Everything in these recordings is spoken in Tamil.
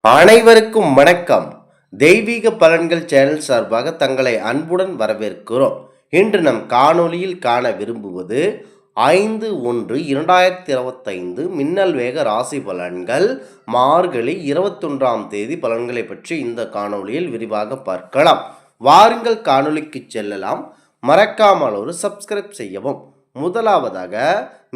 அனைவருக்கும் வணக்கம். தெய்வீக பலன்கள் சேனல் சார்பாக தங்களை அன்புடன் வரவேற்கிறோம். இன்று நம் காணொளியில் காண விரும்புவது ஐந்து ஒன்று இரண்டாயிரத்தி இருபத்தைந்து மின்னல் வேக ராசி பலன்கள். மார்கழி இருபத்தொன்றாம் தேதி பலன்களை பற்றி இந்த காணொளியில் விரிவாக பார்க்கலாம். வாருங்கள் காணொளிக்கு செல்லலாம். மறக்காமல் ஒரு சப்ஸ்கிரைப் செய்யவும். முதலாவதாக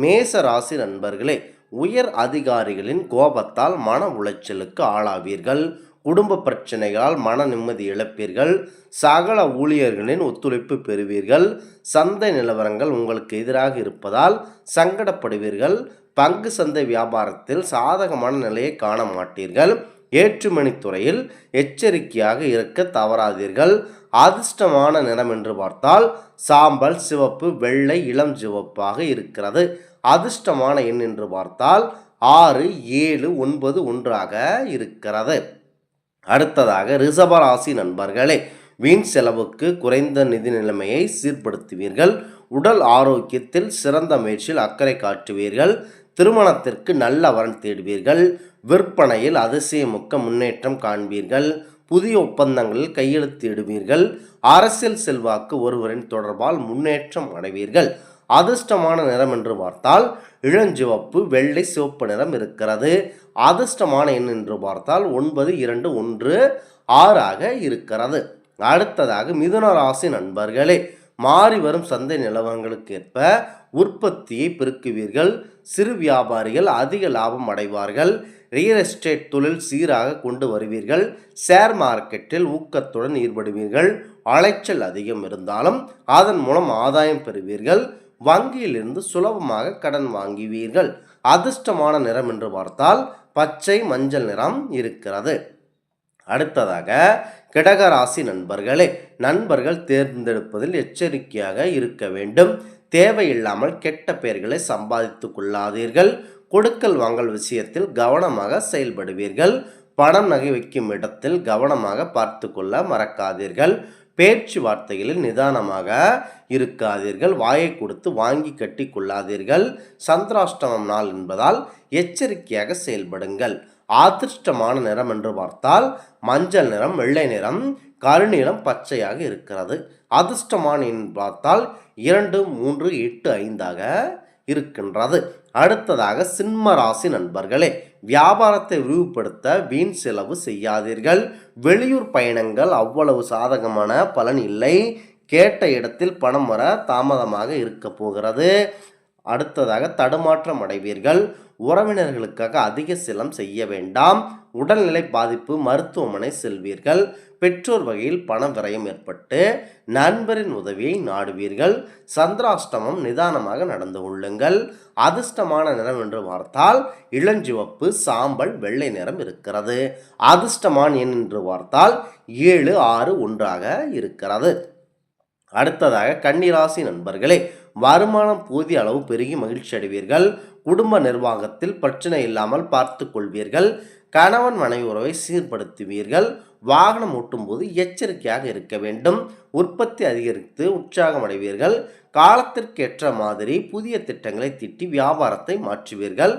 மேச ராசி நண்பர்களே உயர் அதிகாரிகளின் கோபத்தால் மன உளைச்சலுக்கு ஆளாவீர்கள். குடும்ப பிரச்சனைகளால் மன நிம்மதி இழப்பீர்கள். சகல ஊழியர்களின் ஒத்துழைப்பு பெறுவீர்கள். சந்தை நிலவரங்கள் உங்களுக்கு எதிராக இருப்பதால் சங்கடப்படுவீர்கள். பங்கு சந்தை வியாபாரத்தில் சாதகமான நிலையை காண மாட்டீர்கள். ஏற்றுமணித்துறையில் எச்சரிக்கையாக இருக்க தவறாதீர்கள். அதிர்ஷ்டமான நிறம் என்று பார்த்தால் சாம்பல் சிவப்பு வெள்ளை இளம் சிவப்பாக இருக்கிறது. அதிர்ஷ்டமான எண் என்று பார்த்தால் ஆறு ஏழு ஒன்பது ஒன்றாக இருக்கிறது. அடுத்ததாக ரிஷபராசி நண்பர்களே வீண் செலவுக்கு குறைந்த நிதி நிலைமையை சீர்படுத்துவீர்கள். உடல் ஆரோக்கியத்தில் சிறந்த முயற்சியில் அக்கறை காட்டுவீர்கள். திருமணத்திற்கு நல்ல வரன் தேடுவீர்கள். விற்பனையில் அதிசயமுக்க முன்னேற்றம் காண்பீர்கள். புதிய ஒப்பந்தங்களில் கையெழுத்திடுவீர்கள் அரசியல் செல்வாக்கு ஒருவரின் தொடர்பால் முன்னேற்றம் அடைவீர்கள். அதிர்ஷ்டமான நிறம் என்று பார்த்தால் இளஞ்சிவப்பு வெள்ளை சிவப்பு நிறம் இருக்கிறது. அதிர்ஷ்டமான எண் என்று பார்த்தால் ஒன்பது இரண்டு ஒன்று ஆறாக இருக்கிறது. அடுத்ததாக மிதுன ராசி நண்பர்களே மாறி வரும் சந்தை நிலவரங்களுக்கு ஏற்ப உற்பத்தியை பெருக்குவீர்கள். சிறு வியாபாரிகள் அதிக லாபம் அடைவார்கள். ரியல் எஸ்டேட் தொழில் சீராக கொண்டு வருவீர்கள். ஷேர் மார்க்கெட்டில் ஊக்கத்துடன் ஈடுபடுவீர்கள். அலைச்சல் அதிகம் இருந்தாலும் அதன் மூலம் ஆதாயம் பெறுவீர்கள். வங்கியிலிருந்து சுலபமாக கடன் வாங்குவீர்கள். அதிர்ஷ்டமான நிறம் என்று பார்த்தால் பச்சை மஞ்சள் நிறம் இருக்கிறது. அடுத்ததாக கிடகராசி நண்பர்களே நண்பர்கள் தேர்ந்தெடுப்பதில் எச்சரிக்கையாக இருக்க வேண்டும். தேவையில்லாமல் கெட்ட பெயர்களை சம்பாதித்து கொள்ளாதீர்கள். கொடுக்கல் வாங்கல் விஷயத்தில் கவனமாக செயல்படுவீர்கள். பணம் நகை வைக்கும் இடத்தில் கவனமாக பார்த்து கொள்ள மறக்காதீர்கள். பேச்சுவார்த்தைகளில் நிதானமாக இருக்காதீர்கள். வாயை கொடுத்து வாங்கி கட்டி கொள்ளாதீர்கள். சந்திராஷ்டமம் நாள் என்பதால் எச்சரிக்கையாக செயல்படுங்கள். அதிர்ஷ்டமான நிறம் என்று பார்த்தால் மஞ்சள் நிறம் வெள்ளை நிறம் கருநீளம் பச்சையாக இருக்கிறது. அதிர்ஷ்டமான என்று பார்த்தால் இரண்டு மூன்று எட்டு ஐந்தாக இருக்கின்றது. அடுத்ததாக சிம்ம ராசி நண்பர்களே வியாபாரத்தை விரிவுபடுத்த வீண் செலவு செய்யாதீர்கள். வெளியூர் பயணங்கள் அவ்வளவு சாதகமான பலன் இல்லை. கேட்ட இடத்தில் பணம் வர தாமதமாக இருக்க போகிறது. அடுத்ததாக தடுமாற்றம் அடைவீர்கள். உறவினர்களுக்காக அதிக சிலம் செய்ய வேண்டாம். உடல்நிலை பாதிப்பு மருத்துவமனை செல்வீர்கள். பெற்றோர் வகையில் பண விரயம் ஏற்பட்டு நண்பரின் உதவியை நாடுவீர்கள். சந்திராஷ்டமம் நிதானமாக நடந்து கொள்ளுங்கள். அதிர்ஷ்டமான நிறம் என்று பார்த்தால் இளஞ்சிவப்பு சாம்பல் வெள்ளை நிறம் இருக்கிறது. அதிர்ஷ்டமான எண் என்று பார்த்தால் ஏழு ஆறு ஒன்றாக இருக்கிறது. அடுத்ததாக கன்னிராசி நண்பர்களே வருமானம் போதிய அளவு பெருகி மகிழ்ச்சி அடைவீர்கள் குடும்ப நிர்வாகத்தில் பிரச்சனை இல்லாமல் பார்த்து கொள்வீர்கள். கணவன் மனைவி உறவை சீர்படுத்துவீர்கள். வாகனம் ஓட்டும்போது எச்சரிக்கையாக இருக்க வேண்டும். உற்பத்தி அதிகரித்து உற்சாகம் அடைவீர்கள். காலத்திற்கேற்ற மாதிரி புதிய திட்டங்களை திட்டி வியாபாரத்தை மாற்றுவீர்கள்.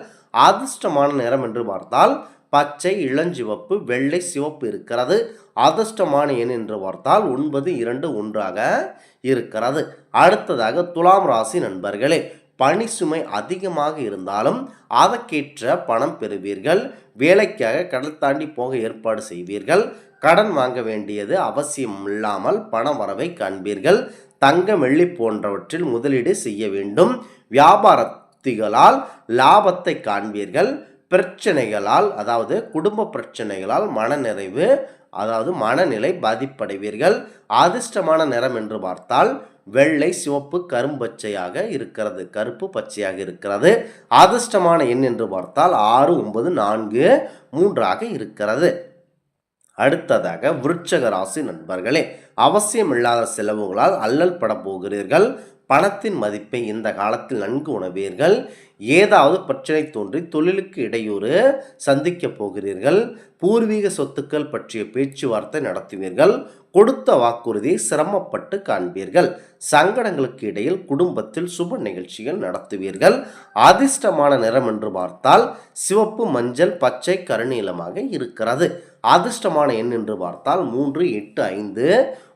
அதிர்ஷ்டமான நிறம் என்று பார்த்தால் பச்சை இளஞ்சிவப்பு வெள்ளை சிவப்பு இருக்கிறது. அதிர்ஷ்டமான எண் என்று பார்த்தால் ஒன்பது இரண்டு ஒன்றாக இருக்கிறது. அடுத்ததாக துலாம் ராசி நண்பர்களே பணி சுமை அதிகமாக இருந்தாலும் அதற்கேற்ற பணம் பெறுவீர்கள். வேலைக்காக கடல் தாண்டி போக ஏற்பாடு செய்வீர்கள். கடன் வாங்க வேண்டியது அவசியம் இல்லாமல் பண வரவை காண்பீர்கள். தங்கம் வெள்ளி போன்றவற்றில் முதலீடு செய்ய வேண்டும். வியாபாரத்திகளால் லாபத்தை காண்பீர்கள். பிரச்சனைகளால் அதாவது குடும்ப பிரச்சனைகளால் மனநிறைவு அதாவது மனநிலை பாதிப்படைவீர்கள். அதிர்ஷ்டமான நிறம் என்று பார்த்தால் வெள்ளை சிவப்பு கரும்பச்சையாக இருக்கிறது. கருப்பு பச்சையாக இருக்கிறது. அதிர்ஷ்டமான எண் என்று பார்த்தால் ஆறு ஒன்பது நான்கு மூன்றாக இருக்கிறது. அடுத்ததாக விருட்சக ராசி நண்பர்களே அவசியமில்லாத செலவுகளால் அல்லல் பட போகிறீர்கள். பணத்தின் மதிப்பை இந்த காலத்தில் நன்கு உணவீர்கள் ஏதாவது பிரச்சனை தோன்றி தொழிலுக்கு இடையூறு சந்திக்கப் போகிறீர்கள். பூர்வீக சொத்துக்கள் பற்றிய பேச்சுவார்த்தை நடத்துவீர்கள். கொடுத்த வாக்குறுதியை சிரமப்பட்டு காண்பீர்கள். சங்கடங்களுக்கு இடையில் குடும்பத்தில் சுப நிகழ்ச்சிகள் நடத்துவீர்கள். அதிர்ஷ்டமான நிறம் என்று பார்த்தால் சிவப்பு மஞ்சள் பச்சை கருநீலமாக இருக்கிறது. அதிர்ஷ்டமான எண் என்று பார்த்தால் மூன்று எட்டு ஐந்து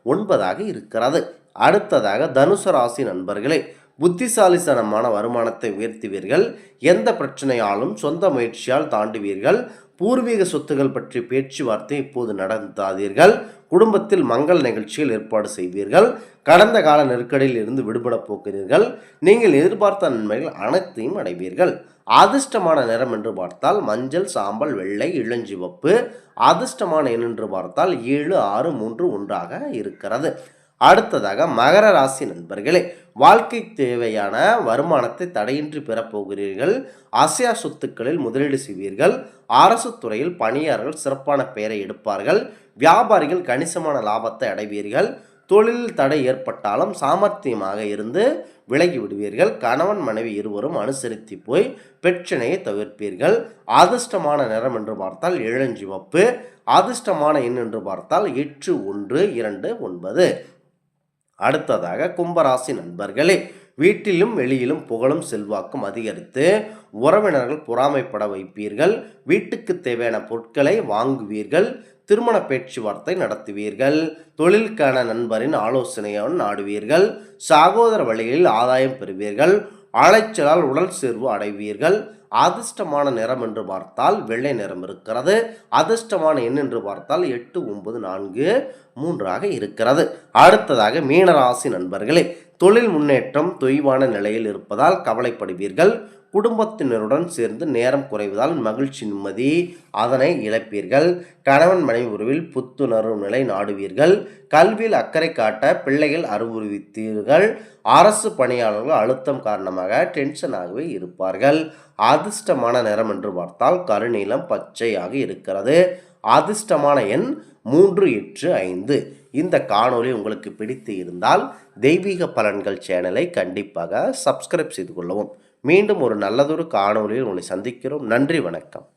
ஒன்பதாக இருக்கிறது. அடுத்ததாக தனுசு ராசி நண்பர்களே புத்திசாலித்தனமான வருமானத்தை உயர்த்துவீர்கள். எந்த பிரச்சனையாலும் சொந்த முயற்சியால் தாண்டுவீர்கள். பூர்வீக சொத்துகள் பற்றி பேச்சுவார்த்தை இப்போது நடத்தாதீர்கள் குடும்பத்தில் மங்கள் நிகழ்ச்சியில் ஏற்பாடு செய்வீர்கள். கடந்த கால நெருக்கடியில் இருந்து விடுபட போகிறீர்கள். நீங்கள் எதிர்பார்த்த நன்மைகள் அனைத்தையும் அடைவீர்கள். அதிர்ஷ்டமான நிறம் என்று பார்த்தால் மஞ்சள் சாம்பல் வெள்ளை இளஞ்சிவப்பு. அதிர்ஷ்டமான எண் என்று பார்த்தால் ஏழு ஆறு மூன்று ஒன்றாக இருக்கிறது. அடுத்ததாக மகர ராசி நண்பர்களே வாழ்க்கை தேவையான வருமானத்தை தடையின்றி பெறப்போகிறீர்கள். அசையா சொத்துக்களில் முதலீடு செய்வீர்கள். அரசு துறையில் பணியாளர்கள் சிறப்பான பெயரை எடுப்பார்கள். வியாபாரிகள் கணிசமான லாபத்தை அடைவீர்கள். தொழிலில் தடை ஏற்பட்டாலும் சாமர்த்தியமாக இருந்து விலகி விடுவீர்கள். கணவன் மனைவி இருவரும் அனுசரித்து போய் பிரச்சனையை தவிர்ப்பீர்கள். அதிர்ஷ்டமான நிறம் என்று பார்த்தால் இளஞ்சிவப்பு. அதிர்ஷ்டமான எண் என்று பார்த்தால் எட்டு ஒன்று இரண்டு ஒன்பது. அடுத்ததாக கும்பராசி நண்பர்களே வீட்டிலும் வெளியிலும் புகழும் செல்வாக்கும் அதிகரித்து உறவினர்கள் பொறாமைப்பட வைப்பீர்கள். வீட்டுக்கு தேவையான பொருட்களை வாங்குவீர்கள். திருமண பேச்சுவார்த்தை நடத்துவீர்கள். தொழிலுக்கான நண்பரின் ஆலோசனையுடன் நாடுவீர்கள். சகோதர வழிகளில் ஆதாயம் பெறுவீர்கள். அலைச்சலால் உடல் சேர்வு அடைவீர்கள். அதிர்ஷ்டமான நிறம் என்று பார்த்தால் வெள்ளை நிறம் இருக்கிறது. அதிர்ஷ்டமான எண் என்று பார்த்தால் எட்டு ஒன்பது நான்கு மூன்றாக இருக்கிறது. அடுத்ததாக மீனராசி நண்பர்களே தொழில் முன்னேற்றம் தொய்வான நிலையில் இருப்பதால் கவலைப்படுவீர்கள். குடும்பத்தினருடன் சேர்ந்து நேரம் குறைவதால் மகிழ்ச்சி நிம்மதி அதனை இழப்பீர்கள். கணவன் மனைவி உறவில் புத்துணர்வு நிலை நாடுவீர்கள். கல்வியில் அக்கறை காட்ட பிள்ளைகள் அறிவுறுவித்தீர்கள் அரசு பணியாளர்கள் அழுத்தம் காரணமாக டென்ஷனாகவே இருப்பார்கள். அதிர்ஷ்டமான நிறம் என்று பார்த்தால் கருநீளம் பச்சையாக இருக்கிறது. அதிர்ஷ்டமான எண் மூன்று எட்டு ஐந்து. இந்த காணொளி உங்களுக்கு பிடித்து இருந்தால் தெய்வீக பலன்கள் சேனலை கண்டிப்பாக சப்ஸ்கிரைப் செய்து கொள்ளவும். மீண்டும் ஒரு நல்லதொரு காணொளியில் உங்களை சந்திக்கிறோம். நன்றி வணக்கம்.